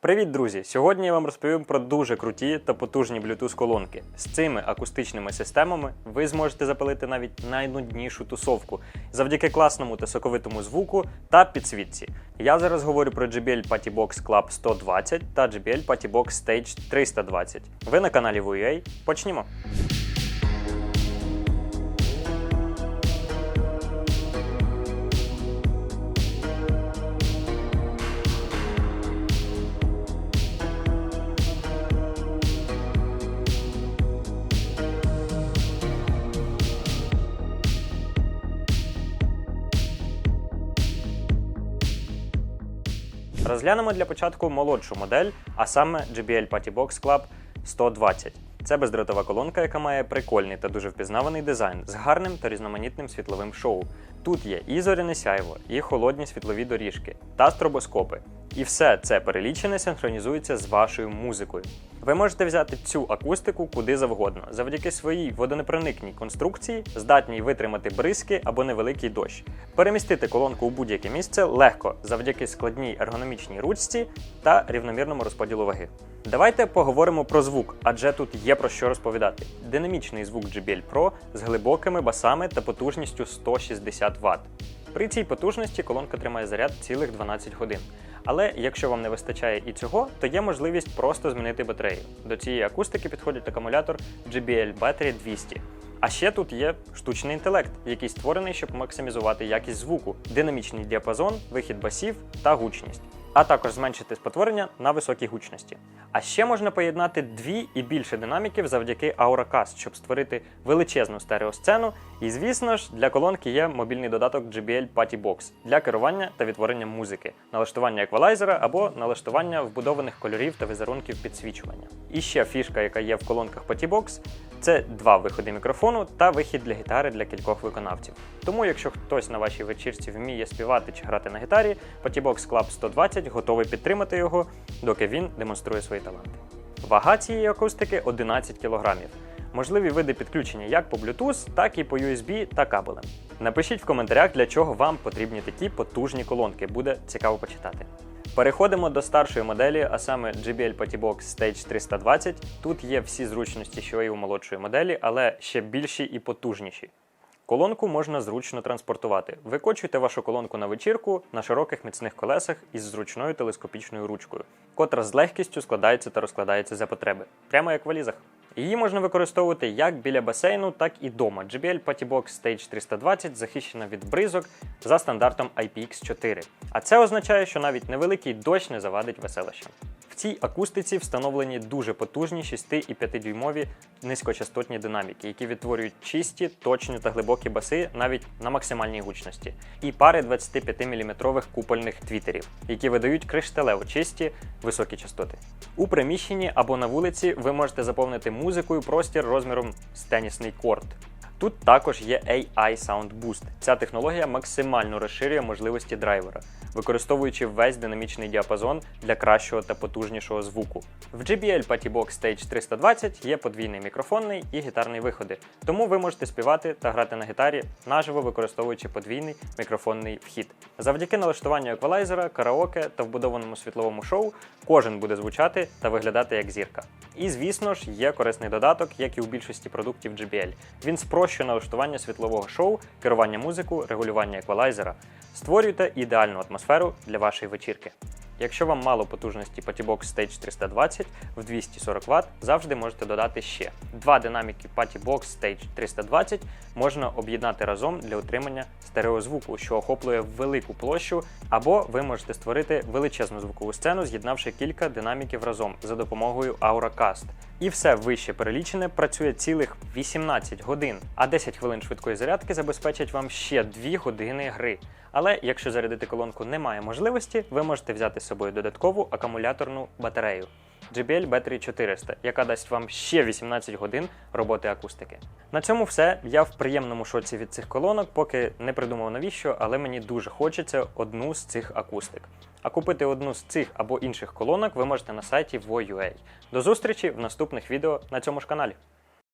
Привіт, друзі! Сьогодні я вам розповім про дуже круті та потужні Bluetooth колонки. З цими акустичними системами ви зможете запалити навіть найнуднішу тусовку завдяки класному та соковитому звуку та підсвітці. Я зараз говорю про JBL PattyBox Club 120 та JBL PattyBox Stage 320. Ви на каналі VUA. Почнімо! Розглянемо для початку молодшу модель, а саме JBL PattyBox Club 120. Це бездротова колонка, яка має прикольний та дуже впізнаваний дизайн з гарним та різноманітним світловим шоу. Тут є і зоряне сяйво, і холодні світлові доріжки та стробоскопи. І все це перелічене синхронізується з вашою музикою. Ви можете взяти цю акустику куди завгодно, завдяки своїй водонепроникній конструкції, здатній витримати бризки або невеликий дощ. Перемістити колонку у будь-яке місце легко завдяки складній ергономічній ручці та рівномірному розподілу ваги. Давайте поговоримо про звук, адже тут є про що розповідати. Динамічний звук JBL Pro з глибокими басами та потужністю 160 Вт. При цій потужності колонка тримає заряд цілих 12 годин. Але якщо вам не вистачає і цього, то є можливість просто змінити батарею. До цієї акустики підходить акумулятор JBL Battery 200. А ще тут є штучний інтелект, який створений, щоб максимізувати якість звуку, динамічний діапазон, вихід басів та гучність, а також зменшити спотворення на високій гучності. А ще можна поєднати дві і більше динаміків завдяки Auracast, щоб створити величезну стереосцену. І звісно ж, для колонки є мобільний додаток JBL Patty Box для керування та відтворення музики, налаштування еквалайзера або налаштування вбудованих кольорів та візерунків підсвічування. І ще фішка, яка є в колонках Patty Box, це два виходи мікрофону та вихід для гітари для кількох виконавців. Тому, якщо хтось на вашій вечірці вміє співати чи грати на гітарі, Pattybox Club 120 готовий підтримати його, доки він демонструє свої таланти. Вага цієї акустики 11 кг. Можливі види підключення як по Bluetooth, так і по USB та кабелем. Напишіть в коментарях, для чого вам потрібні такі потужні колонки. Буде цікаво почитати. Переходимо до старшої моделі, а саме JBL PattyBox Stage 320. Тут є всі зручності, що і у молодшої моделі, але ще більші і потужніші. Колонку можна зручно транспортувати. Викочуйте вашу колонку на вечірку на широких міцних колесах із зручною телескопічною ручкою, котра з легкістю складається та розкладається за потреби, прямо як в валізах. Її можна використовувати як біля басейну, так і дома. JBL Patibox Stage 320 захищена від бризок за стандартом IPX4. А це означає, що навіть невеликий дощ не завадить веселищам. Цій акустиці встановлені дуже потужні 6 і 5 дюймові низькочастотні динаміки, які відтворюють чисті, точні та глибокі баси навіть на максимальній гучності, і пари 25-мм купольних твітерів, які видають кришталево чисті високі частоти. У приміщенні або на вулиці ви можете заповнити музикою простір розміром з тенісний корт. Тут також є AI Sound Boost. Ця технологія максимально розширює можливості драйвера, використовуючи весь динамічний діапазон для кращого та потужнішого звуку. В JBL PattyBox Stage 320 є подвійний мікрофонний і гітарний виходи, тому ви можете співати та грати на гітарі наживо використовуючи подвійний мікрофонний вхід. Завдяки налаштуванню еквалайзера, караоке та вбудованому світловому шоу кожен буде звучати та виглядати як зірка. І звісно ж є корисний додаток, як і у більшості продуктів JBL. Він спрощує налаштування світлового шоу, керування музику, регулювання еквалайзера. Створюйте ідеальну атмосферу для вашої вечірки. Якщо вам мало потужності Patibox Stage 320 в 240 Вт, завжди можете додати ще. Два динаміки Patibox Stage 320 можна об'єднати разом для отримання стереозвуку, що охоплює велику площу, або ви можете створити величезну звукову сцену, з'єднавши кілька динаміків разом за допомогою Auracast. І все вище перелічене працює цілих 18 годин, а 10 хвилин швидкої зарядки забезпечать вам ще 2 години гри. Але якщо зарядити колонку немає можливості, ви можете взяти з собою додаткову акумуляторну батарею JBL Battery 400, яка дасть вам ще 18 годин роботи акустики. На цьому все. Я в приємному шоці від цих колонок, поки не придумав навіщо, але мені дуже хочеться одну з цих акустик. А купити одну з цих або інших колонок ви можете на сайті VoUA. До зустрічі в наступних відео на цьому ж каналі.